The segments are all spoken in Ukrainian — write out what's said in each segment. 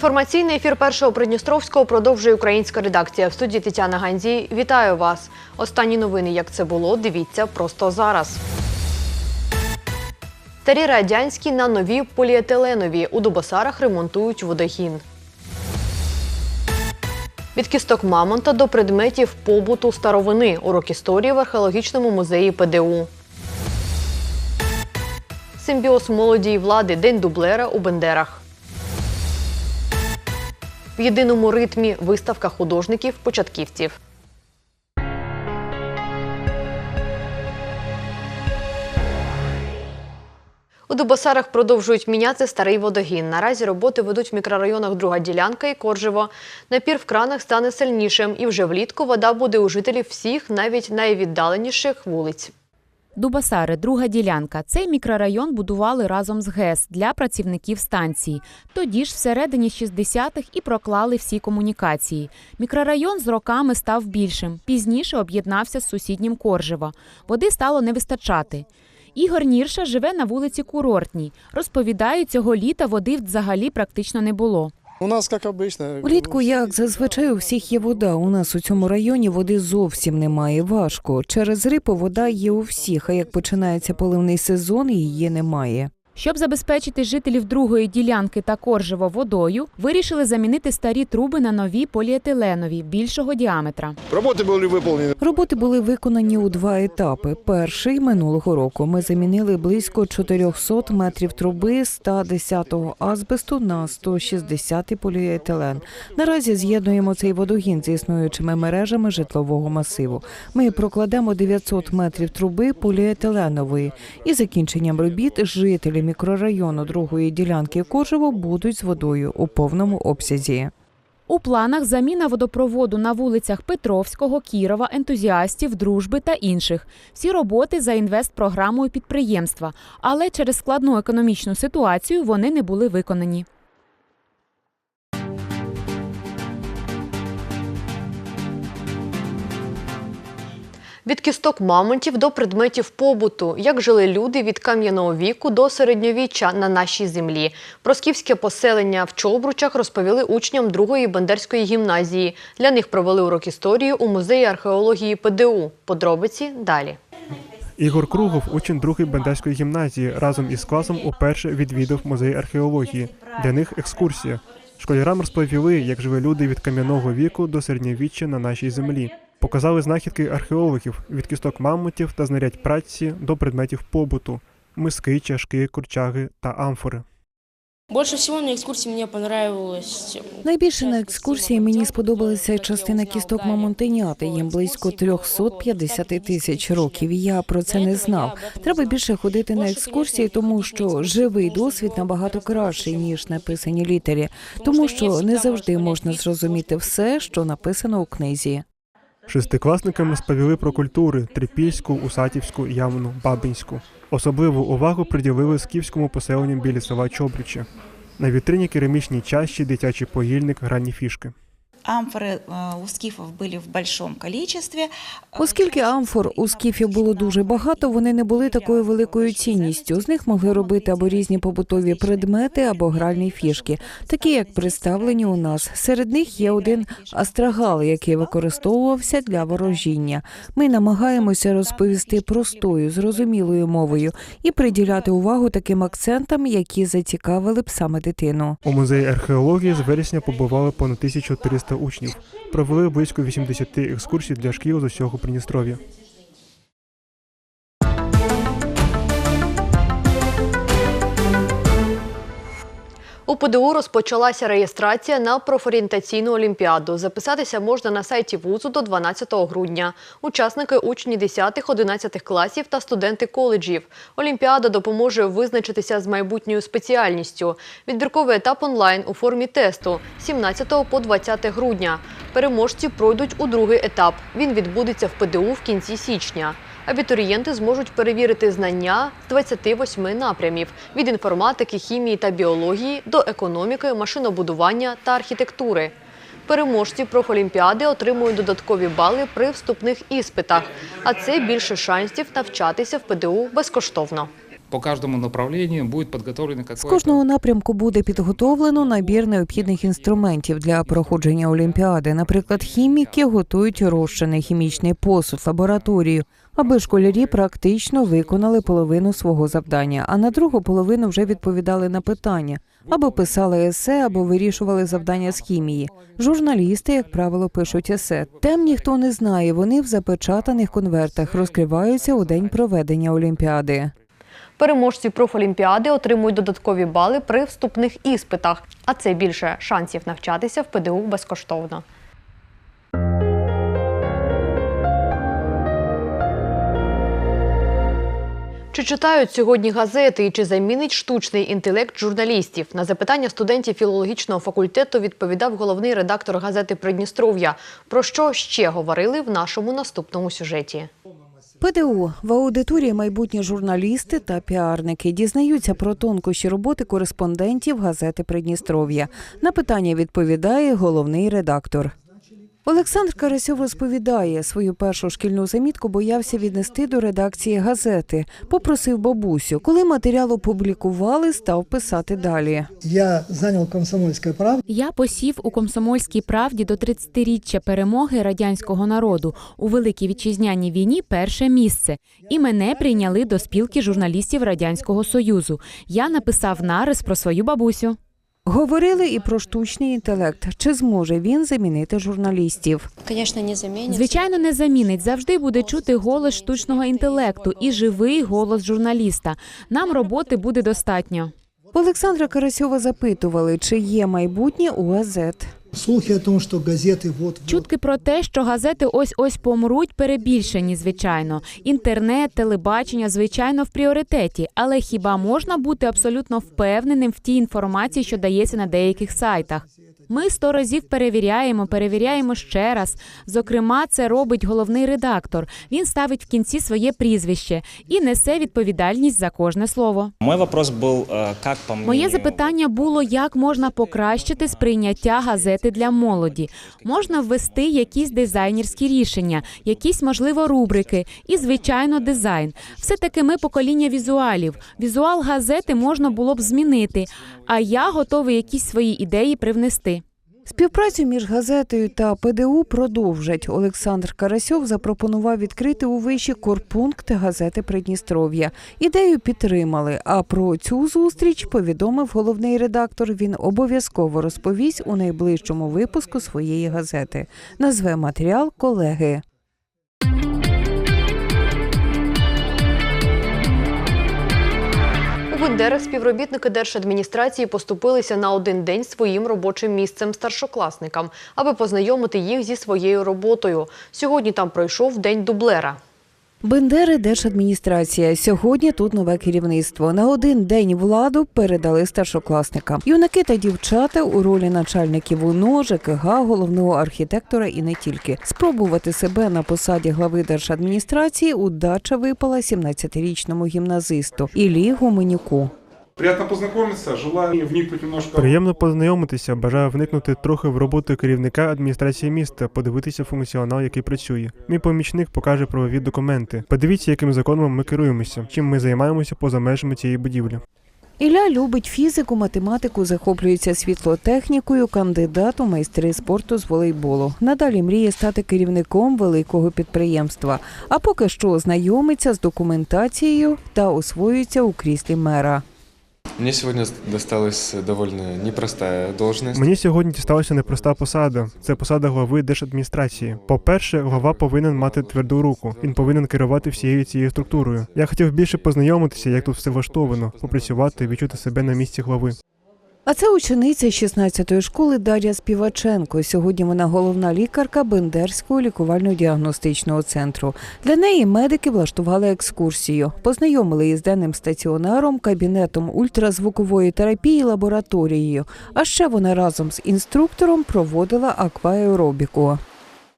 Інформаційний ефір першого Придністровського продовжує українська редакція. В студії Тетяна Гандзій. Вітаю вас. Останні новини, як це було, дивіться просто зараз. Старі радянські на нові поліетиленові. У Дубосарах ремонтують водогін. Від кісток мамонта до предметів побуту старовини. Урок історії в археологічному музеї ПДУ. Симбіоз молоді й влади. День дублера у Бендерах. В єдиному ритмі виставка художників-початківців. У Дубосарах продовжують міняти старий водогін. Наразі роботи ведуть в мікрорайонах Друга ділянка і Коржево. Напір в кранах стане сильнішим, і вже влітку вода буде у жителів всіх, навіть найвіддаленіших вулиць. Дубасари, друга ділянка. Цей мікрорайон будували разом з ГЕС для працівників станції. Тоді ж всередині 60-х і проклали всі комунікації. Мікрорайон з роками став більшим. Пізніше об'єднався з сусіднім Коржево. Води стало не вистачати. Ігор Нірша живе на вулиці Курортній. Розповідає, цього літа води взагалі практично не було. У нас, як обично. Влітку, як зазвичай, у всіх є вода. У нас у цьому районі води зовсім немає. Важко. Через рипу вода є у всіх, а як починається поливний сезон, її немає. Щоб забезпечити жителів другої ділянки та Коржево водою, вирішили замінити старі труби на нові поліетиленові більшого діаметра. Роботи були виконані. Роботи були виконані у два етапи. Перший минулого року ми замінили близько 400 метрів труби 110-го азбесту на 160-й поліетилен. Наразі з'єднуємо цей водогін з існуючими мережами житлового масиву. Ми прокладемо 900 метрів труби поліетиленової. І закінченням робіт жителі мікрорайону другої ділянки Коржево будуть з водою у повному обсязі. У планах заміна водопроводу на вулицях Петровського, Кірова, ентузіастів, дружби та інших. Всі роботи за інвестпрограмою підприємства, але через складну економічну ситуацію вони не були виконані. Від кісток мамонтів до предметів побуту, як жили люди від кам'яного віку до середньовіччя на нашій землі. Про скіфське поселення в Чобручах розповіли учням другої бандерської гімназії. Для них провели урок історії у музеї археології ПДУ. Подробиці далі. Ігор Кругов, учень другої бендерської гімназії, разом із класом уперше відвідав музей археології. Для них екскурсія. Школярам розповіли, як живе люди від кам'яного віку до середньовіччя на нашій землі. Показали знахідки археологів від кісток мамонтів та знарядь праці до предметів побуту: миски, чашки, курчаги та амфори. Больше всего на экскурсии мне понравилось. Найбільше на екскурсії мені сподобалася частина кісток мамонтеняти. Їм близько 350 тисяч років. Я про це не знав. Треба більше ходити на екскурсії, тому що живий досвід набагато кращий ніж написані літері, тому що не завжди можна зрозуміти все, що написано у книзі. Шестикласникам розповіли про культури трипільську, усатівську, явну, бабинську. Особливу увагу приділили скіфському поселенню біля села Чобричі. На вітрині керамічні чаші, дитячий поїльник, грані фішки Амфоры э, у скифов были в большом количестве. Оскільки амфор у скіфів було дуже багато, вони не були такою великою цінністю. З них могли робити або різні побутові предмети, або гральні фішки, такі як представлені у нас. Серед них є один астрагал, який використовувався для ворожіння. Ми намагаємося розповісти простою, зрозумілою мовою і приділяти увагу таким акцентам, які зацікавили б саме дитину. У музеї археології з вересня побували понад 1300 учнів. Провели близько 80 екскурсій для шкіл з усього Придністров'я. У ПДУ розпочалася реєстрація на профорієнтаційну олімпіаду. Записатися можна на сайті вузу до 12 грудня. Учасники учні 10-11 класів та студенти коледжів. Олімпіада допоможе визначитися з майбутньою спеціальністю. Відбірковий етап онлайн у формі тесту 17 по 20 грудня. Переможці пройдуть у другий етап. Він відбудеться в ПДУ в кінці січня. Абітурієнти зможуть перевірити знання з 28 напрямів від інформатики, хімії та біології до економіки, машинобудування та архітектури. Переможці профолімпіади отримують додаткові бали при вступних іспитах, а це більше шансів навчатися в ПДУ безкоштовно. По каждому направлению будет подготовлено З кожного напрямку буде підготовлено набір необхідних інструментів для проходження олімпіади. Наприклад, хіміки готують розчини, хімічний посуд, лабораторію, аби школярі практично виконали половину свого завдання, а на другу половину вже відповідали на питання або писали есе, або вирішували завдання з хімії. Журналісти, як правило, пишуть есе. Тем ніхто не знає. Вони в запечатаних конвертах розкриваються у день проведення олімпіади. Переможці профолімпіади отримують додаткові бали при вступних іспитах, а це більше шансів навчатися в ПДУ безкоштовно. Чи читають сьогодні газети і чи замінить штучний інтелект журналістів? На запитання студентів філологічного факультету відповідав головний редактор газети Придністров'я. Про що ще говорили в нашому наступному сюжеті? ПДУ в аудиторії майбутні журналісти та піарники дізнаються про тонкощі роботи кореспондентів газети Придністров'я. На питання відповідає головний редактор. Олександр Карасьов розповідає, свою першу шкільну замітку боявся віднести до редакції газети. Попросив бабусю. Коли матеріал опублікували, став писати далі. Я занял комсомольское право. Я посів у комсомольській правді до 30-річчя перемоги радянського народу у великій вітчизняній війні перше місце. І мене прийняли до спілки журналістів радянського союзу. Я написав нарис про свою бабусю. Говорили і про штучний інтелект. Чи зможе він замінити журналістів? Конечно, не заменит. Звичайно, не замінить. Завжди буде чути голос штучного інтелекту і живий голос журналіста. Нам роботи буде достатньо. Олександра Карасьова запитували, чи є майбутнє у газет. Слухи о том, что газеты вот Чутки про те, що газети ось ось помруть, перебільшені, звичайно. Інтернет, телебачення, звичайно, в пріоритеті. Але хіба можна бути абсолютно впевненим в тій інформації, що дається на деяких сайтах? Ми сто разів перевіряємо, перевіряємо ще раз. Зокрема, це робить головний редактор. Він ставить в кінці своє прізвище і несе відповідальність за кожне слово. Мой вопрос был, э, как по. Моє запитання було, як можна покращити сприйняття газети для молоді. Можна ввести якісь дизайнерські рішення, якісь можливо рубрики і, звичайно, дизайн. Все таки ми покоління візуалів. Візуал газети можна було б змінити. А я готовий якісь свої ідеї привнести. Співпрацю між газетою та ПДУ продовжать. Олександр Карасьов запропонував відкрити у виші корпункт газети Придністров'я. Ідею підтримали. А про цю зустріч повідомив головний редактор. Він обов'язково розповість у найближчому випуску своєї газети. Назве матеріал колеги. Бендерах співробітники держадміністрації поступилися на один день своїм робочим місцем старшокласникам, аби познайомити їх зі своєю роботою. Сьогодні там пройшов день дублера. Бендери держадміністрація. Сьогодні тут нове керівництво. На один день владу передали старшокласникам. Юнаки та дівчата у ролі начальників УНО, ЖКГ, головного архітектора і не тільки. Спробувати себе на посаді глави держадміністрації удача випала 17-річному гімназисту Іллі Гуменюку. Приятно познакомиться, желаю вникнуть немножко. Приємно познайомитися. Бажаю вникнути трохи в роботу керівника адміністрації міста, подивитися функціонал, який працює. Мій помічник покаже правові документи. Подивіться, яким законом ми керуємося, чим ми займаємося поза межами цієї будівлі. Ілля любить фізику, математику, захоплюється світлотехнікою, кандидат у майстри спорту з волейболу. Надалі мріє стати керівником великого підприємства. А поки що знайомиться з документацією та освоюється у кріслі мера. Мне сьогодні досталася доволі непроста должність. Мені сьогодні дісталася непроста посада. Це посада глави держадміністрації. По-перше, глава повинен мати тверду руку. Він повинен керувати всією цією структурою. Я хотів більше познайомитися, як тут все влаштовано, попрацювати, відчути себе на місці глави. А це учениця 16-ї школи Дар'я Співаченко. Сьогодні вона головна лікарка Бендерського лікувально-діагностичного центру. Для неї медики влаштували екскурсію, познайомили її з денним стаціонаром, кабінетом ультразвукової терапії, лабораторією. А ще вона разом з інструктором проводила акваеробіку.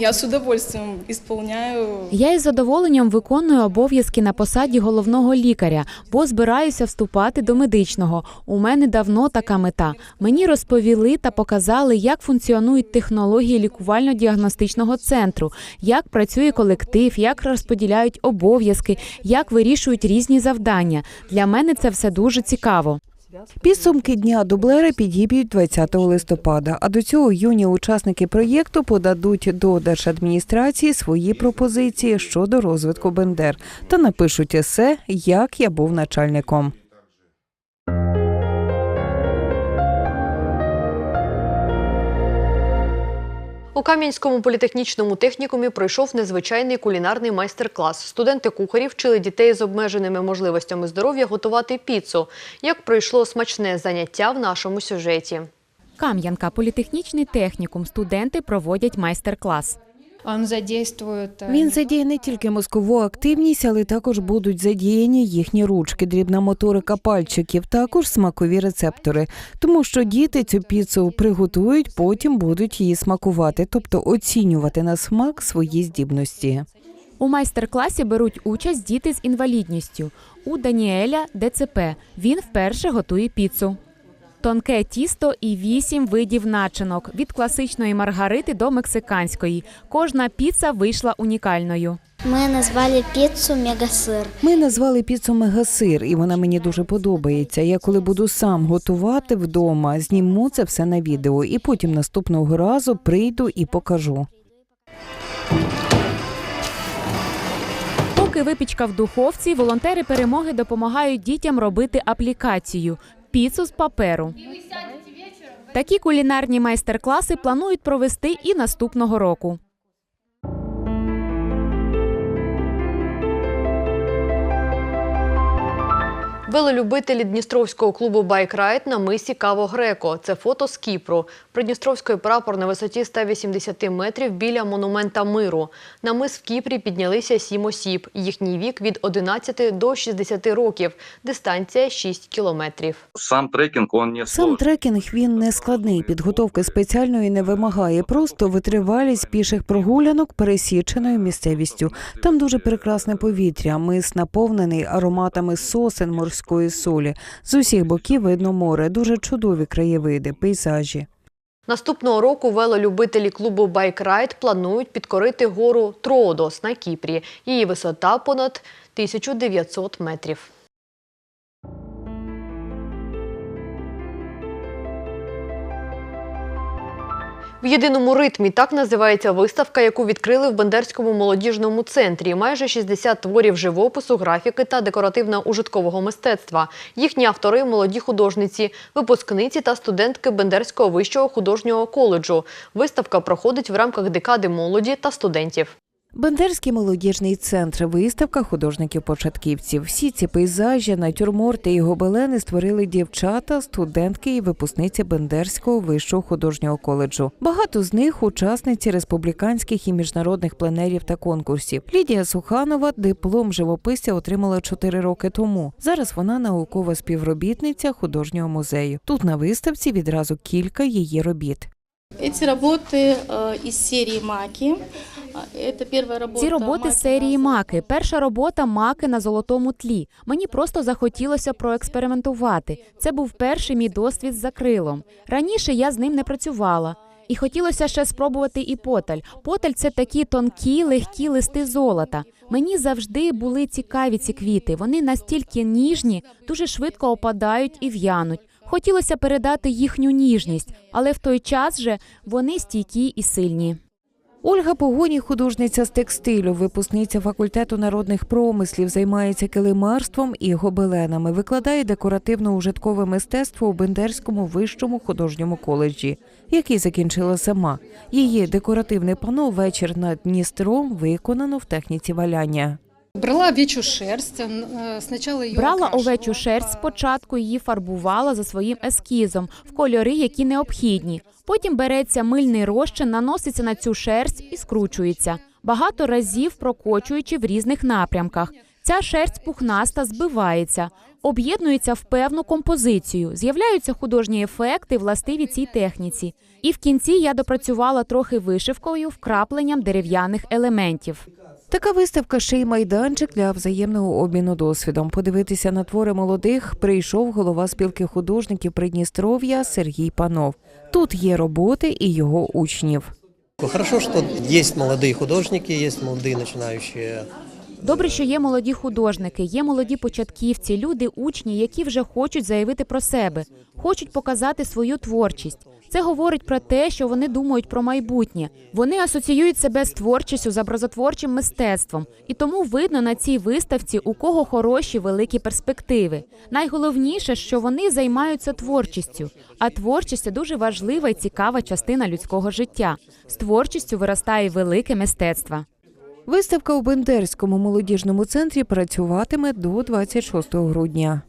Я с удовольствием исполняю. Я із задоволенням виконую обов'язки на посаді головного лікаря, бо збираюся вступати до медичного. У мене давно така мета. Мені розповіли та показали, як функціонують технології лікувально-діагностичного центру, як працює колектив, як розподіляють обов'язки, як вирішують різні завдання. Для мене це все дуже цікаво. Підсумки дня дублера підіб'ють 20 листопада. А до цього юні учасники проєкту подадуть до держадміністрації свої пропозиції щодо розвитку Бендер та напишуть есе, як я був начальником. У Кам'янському політехнічному технікумі пройшов незвичайний кулінарний майстер-клас. Студенти кухарі вчили дітей з обмеженими можливостями здоров'я готувати піцу. Як пройшло смачне заняття в нашому сюжеті. Кам'янка, політехнічний технікум. Студенти проводять майстер-клас. Он задействует... э, Він задіє не тільки мозкову активність, але також будуть задіяні їхні ручки, дрібна моторика пальчиків, також смакові рецептори. Тому що діти цю піцу приготують, потім будуть її смакувати, тобто оцінювати на смак свої здібності. У майстер-класі беруть участь діти з інвалідністю. У Даніеля ДЦП. Він вперше готує піцу. Тонке тісто і вісім видів начинок від класичної маргарити до мексиканської. Кожна піца вийшла унікальною. Ми назвали піцу мегасир. Ми назвали піцу мегасир, і вона мені дуже подобається. Я коли буду сам готувати вдома, зніму це все на відео, і потім наступного разу прийду і покажу. Поки випічка в духовці, волонтери перемоги допомагають дітям робити аплікацію піцу з паперу. Такі кулінарні майстер-класи планують провести і наступного року. Велолюбителі Дністровського клубу «Байкрайд» на мисі Каво Греко. Це фото з Кіпру. Придністровський прапор на висоті 180 метрів біля монумента миру. На мис в Кіпрі піднялися сім осіб. Їхній вік від 11 до 60 років. Дистанція 6 кілометрів. Сам трекінг он не Сам трекінг він не складний, підготовки спеціальної не вимагає. Просто витривалість піших прогулянок пересіченою місцевістю. Там дуже прекрасне повітря. Мис наповнений ароматами сосен морської солі. З усіх боків видно море, дуже чудові краєвиди, пейзажі. Наступного року велолюбителі клубу «Байкрайд» планують підкорити гору Троодос на Кіпрі. Її висота понад 1900 метрів. В єдиному ритмі так називається виставка, яку відкрили в Бендерському молодіжному центрі. Майже 60 творів живопису, графіки та декоративно-ужиткового мистецтва. Їхні автори – молоді художниці, випускниці та студентки Бендерського вищого художнього коледжу. Виставка проходить в рамках декади молоді та студентів. Бендерський молодіжний центр, виставка художників-початківців. Всі ці пейзажі, натюрморти і гобелени створили дівчата, студентки і випускниці Бендерського вищого художнього коледжу. Багато з них учасниці республіканських і міжнародних пленерів та конкурсів. Лідія Суханова диплом живописця отримала 4 роки тому. Зараз вона наукова співробітниця художнього музею. Тут на виставці відразу кілька її робіт. Эти работы э, из серии «Маки». Это первая работа. Ці роботи з серії маки. Перша робота маки на золотому тлі. Мені просто захотілося проекспериментувати. Це був перший мій досвід з закрилом. Раніше я з ним не працювала. І хотілося ще спробувати і поталь. Поталь це такі тонкі, легкі листи золота. Мені завжди були цікаві ці квіти. Вони настільки ніжні, дуже швидко опадають і в'януть. Хотілося передати їхню ніжність, але в той час же вони стійкі і сильні. Ольга Погоній, художниця з текстилю, випускниця факультету народних промислів, займається килимарством і гобеленами, викладає декоративно-ужиткове мистецтво у Бендерському вищому художньому коледжі, який закінчила сама. Її декоративне пано вечір над Дністром виконано в техніці валяння. Брала овечью шерсть. э, Сначала Брала овечу шерсть спочатку, її фарбувала за своїм ескізом в кольори, які необхідні. Потім береться мильний розчин, наноситься на цю шерсть і скручується. Багато разів прокочуючи в різних напрямках. Ця шерсть пухнаста збивається, об'єднується в певну композицію, з'являються художні ефекти, властиві цій техніці. І в кінці я допрацювала трохи вишивкою, вкрапленням дерев'яних елементів. Така виставка ще й майданчик для взаємного обміну досвідом. Подивитися на твори молодих прийшов голова спілки художників Придністров'я Сергій Панов. Тут є роботи і його учнів. Хорошо, что есть молодые художники, есть молодые начинающие Добре, що є молоді художники, є молоді початківці, люди, учні, які вже хочуть заявити про себе, хочуть показати свою творчість. Це говорить про те, що вони думають про майбутнє. Вони асоціюють себе з творчістю, з образотворчим мистецтвом, і тому видно на цій виставці, у кого хороші великі перспективи. Найголовніше, що вони займаються творчістю. А творчість дуже важлива і цікава частина людського життя. З творчістю виростає велике мистецтво. Виставка у Бендерському молодіжному центрі працюватиме до 26 грудня.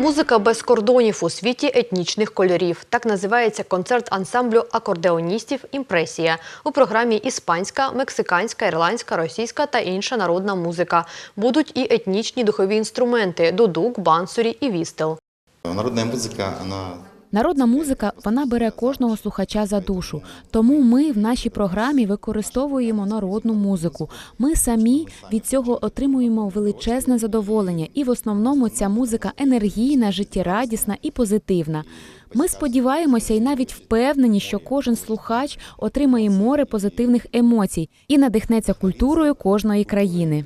Музика без кордонів у світі етнічних кольорів. Так називається концерт ансамблю акордеоністів Імпресія у програмі іспанська, мексиканська, ірландська, російська та інша народна музика. Будуть і етнічні духові інструменти дудук, бансурі і вістел. Народна музика она Народна музика вона бере кожного слухача за душу. Тому ми в нашій програмі використовуємо народну музику. Ми самі від цього отримуємо величезне задоволення, і в основному ця музика енергійна, життєрадісна і позитивна. Ми сподіваємося і навіть впевнені, що кожен слухач отримає море позитивних емоцій і надихнеться культурою кожної країни.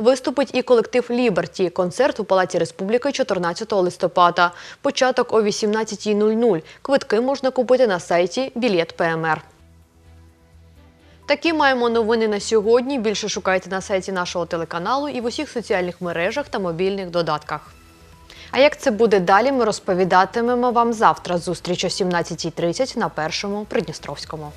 Виступить і колектив Ліберті. Концерт у Палаці Республіки 14 листопада. Початок о 18.00. Квитки можна купити на сайті Білет ПМР. Такі маємо новини на сьогодні. Більше шукайте на сайті нашого телеканалу і в усіх соціальних мережах та мобільних додатках. А як це буде далі, ми розповідатимемо вам завтра. Зустріч о 17.30 на першому Придністровському.